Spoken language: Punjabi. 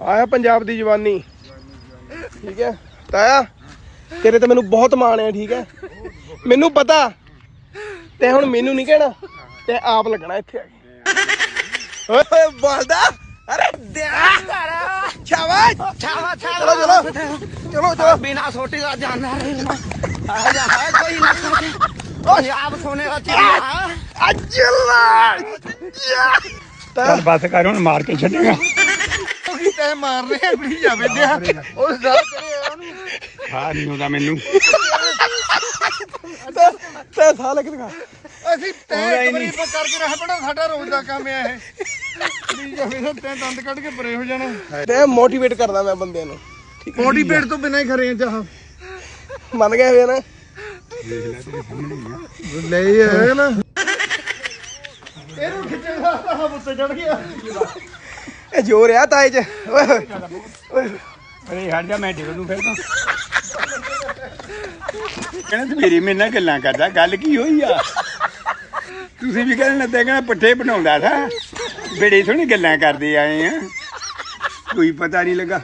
ਆਇਆ ਪੰਜਾਬ ਦੀ ਜਵਾਨੀ। ਠੀਕ ਹੈ। ਤਾਇਆ ਤੇਰੇ ਤੇ ਮੈਨੂੰ ਬਹੁਤ ਮਾਣ ਹੈ ਠੀਕ ਹੈ। ਮੈਨੂੰ ਪਤਾ ਤੇ ਹੁਣ ਮੈਨੂੰ ਨਹੀਂ ਕਹਿਣਾ ਤੇ ਆਪ ਲੱਗਣਾ ਇੱਥੇ ਆ ਕੇ। ਓਏ ਬੋਲਦਾ। ਅਰੇ ਦਿਆ ਸ਼ਾਬਾਸ਼। ਸ਼ਾਬਾਸ਼ ਚਲੋ। ਚਲੋ ਚਲੋ। ਚਲੋ ਬਿਨਾ ਛੋਟੀ ਦਾ ਜਾਨ ਨਾ ਰਹੀ ਆ ਜਾ ਕੋਈ ਨਾ ਓਏ ਆਪ ਸੋਨੇ ਦਾ ਚੀਜ਼ ਅੱਜਲਾ ਚੱਲ ਬਸ ਕਰ ਹੁਣ ਮਾਰ ਕੇ ਛੱਡੇਗਾ। ਕੀ ਤੈ ਮਾਰ ਰਿਹਾ ਕੁੜੀ ਜਾਵੇ ਦਿਆ ਉਹ ਉਹਨੂੰ। ਹਾਂ ਨਹੀਂ ਹੁੰਦਾ ਮੈਨੂੰ। ਤੈ ਤੈ ਸਾਹ ਲੱਗ ਲਗਾ ਅਸੀਂ ਤੈਂ ਵਾਰੀ ਆਪਾਂ ਕਰਕੇ ਰਹਿ ਪੜਾ ਸਾਡਾ ਰੋਜ਼ ਦਾ ਕੰਮ ਹੈ ਇਹ। ਨਹੀਂ ਜਾਵੇ ਤਾਂ ਤੈਂ ਦੰਦ ਕੱਢ ਕੇ ਪਰੇ ਹੋ ਜਾਣਾ। ਤੇ ਮੋਟੀਵੇਟ ਕਰਦਾ ਮੈਂ ਬੰਦਿਆਂ ਨੂੰ। ਪੇਟ ਤੋਂ ਬਿਨਾਂ ਹੀ ਖਰੇ ਚਾਹ। ਮੰਨ ਗਏ ਵੇ ਨਾ। ਲੈ ਇਹ ਨਾ। ਇਹਨੂੰ ਖਿੱਚਣ ਦਾ ਹਮ ਉੱਤੇ ਚੜ ਗਿਆ ਇਹ ਜੋਰ ਆ ਤਾਏ ਚ। ਓਏ ਹੋਏ ਓਏ। ਅਰੇ ਹਟ ਜਾ, ਮੈਂ ਡਿੱਗ ਨੂੰ ਫਿਰ ਤਾਂ। ਕਹਿੰਦਾ ਤੂੰ ਮੇਰੀ ਮੇਰੇ ਨਾਲ ਗੱਲਾਂ ਕਰਦਾ, ਗੱਲ ਕੀ ਹੋਈ ਆ? ਤੁਸੀਂ ਵੀ ਕਹਿਣ ਲੱਗੇ ਕਹਿੰਦਾ ਪੱਠੇ ਬਣਾਉਂਦਾ ਥਾ। ਬੜੇ ਸੋਹਣੀ ਗੱਲਾਂ ਕਰਦੇ ਆਏ ਆ। ਕੋਈ ਪਤਾ ਨਹੀਂ ਲੱਗਾ।